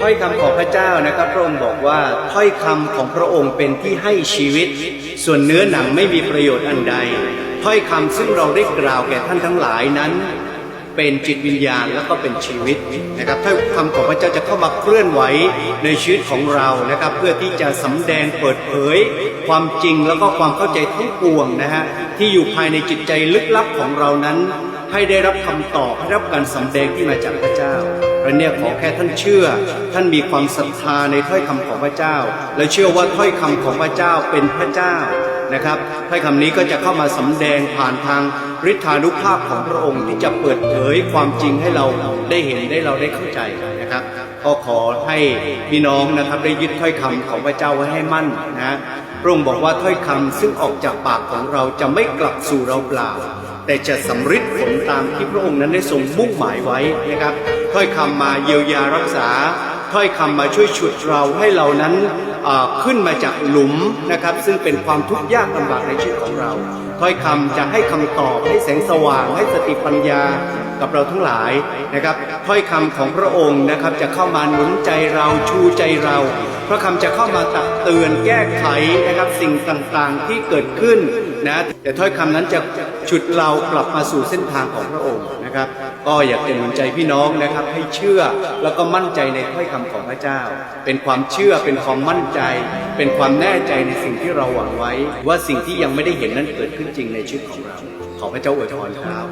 ถ้อยคำของพระเจ้านะครับพระองค์บอกว่าถ้อยคำของพระองค์เป็นที่ให้ชีวิต ส่วนเนื้อหนังไม่มีประโยชน์อันใด ถ้อยคำซึ่งเราได้กล่าวแก่ท่านทั้งหลายนั้น เป็นจิตวิญญาณแล้วก็เป็นชีวิตนะครับถ้อยคำของพระเจ้าจะเข้ามาเคลื่อนไหวในชีวิตของเรานะครับ เพื่อที่จะสำแดงเปิดเผย ความจริงแล้วก็ความเข้าใจทั้งปวงนะฮะที่อยู่ภายในจิตใจลึกลับของเรานั้น ให้ได้รับคำตอบให้รับการสำแดงที่มาจากพระเจ้า และเนี่ยขอแค่ท่านเชื่อ ท่านมีความศรัทธาในถ้อยคำของพระเจ้า และเชื่อว่าถ้อยคำของพระเจ้าเป็นพระเจ้านะครับถ้อยคำนี้ก็จะเข้ามาสำแดงผ่านทางฤทธานุภาพของพระองค์ที่จะเปิดเผยความจริงให้เราได้เห็นได้เราได้เข้าใจนะครับก็ขอให้พี่น้องนะครับได้ยึดถ้อยคำของพระเจ้าไว้ให้มั่นนะพระองค์บอกว่าถ้อยคำซึ่งออกจากปากของเราจะไม่กลับสู่เราเปล่า แต่จะสำฤทธิ์ผลตามที่พระองค์นั้นได้ทรงมุ่งหมายไว้นะครับ ถ้อยคำมาเยียวยารักษา ถ้อยคำมาช่วยฉุดเราให้เรานั้นขึ้นมาจากหลุมนะครับ ซึ่งเป็นความทุกข์ยากลำบากในชีวิตของเรา ถ้อยคำจะให้คำตอบให้แสงสว่างให้สติปัญญากับเราทั้งหลายนะครับถ้อยคำของพระองค์นะครับจะเข้ามาหนุนใจเราชูใจเราพระคำจะเข้ามาตักเตือนแก้ไขนะครับสิ่งต่างๆที่เกิดขึ้นนะแต่ถ้อยคำนั้นจะฉุดเรากลับมาสู่เส้นทางของพระองค์นะครับ ก็อยากจะหนุนใจพี่น้องนะครับให้เชื่อแล้วก็มั่นใจในถ้อยคำของพระเจ้า เป็นความเชื่อเป็นความมั่นใจ เป็นความแน่ใจในสิ่งที่เราหวังไว้ ว่าสิ่งที่ยังไม่ได้เห็นนั้นเกิดขึ้นจริงในชีวิตของเรา ขอพระเจ้าอวยพรครับ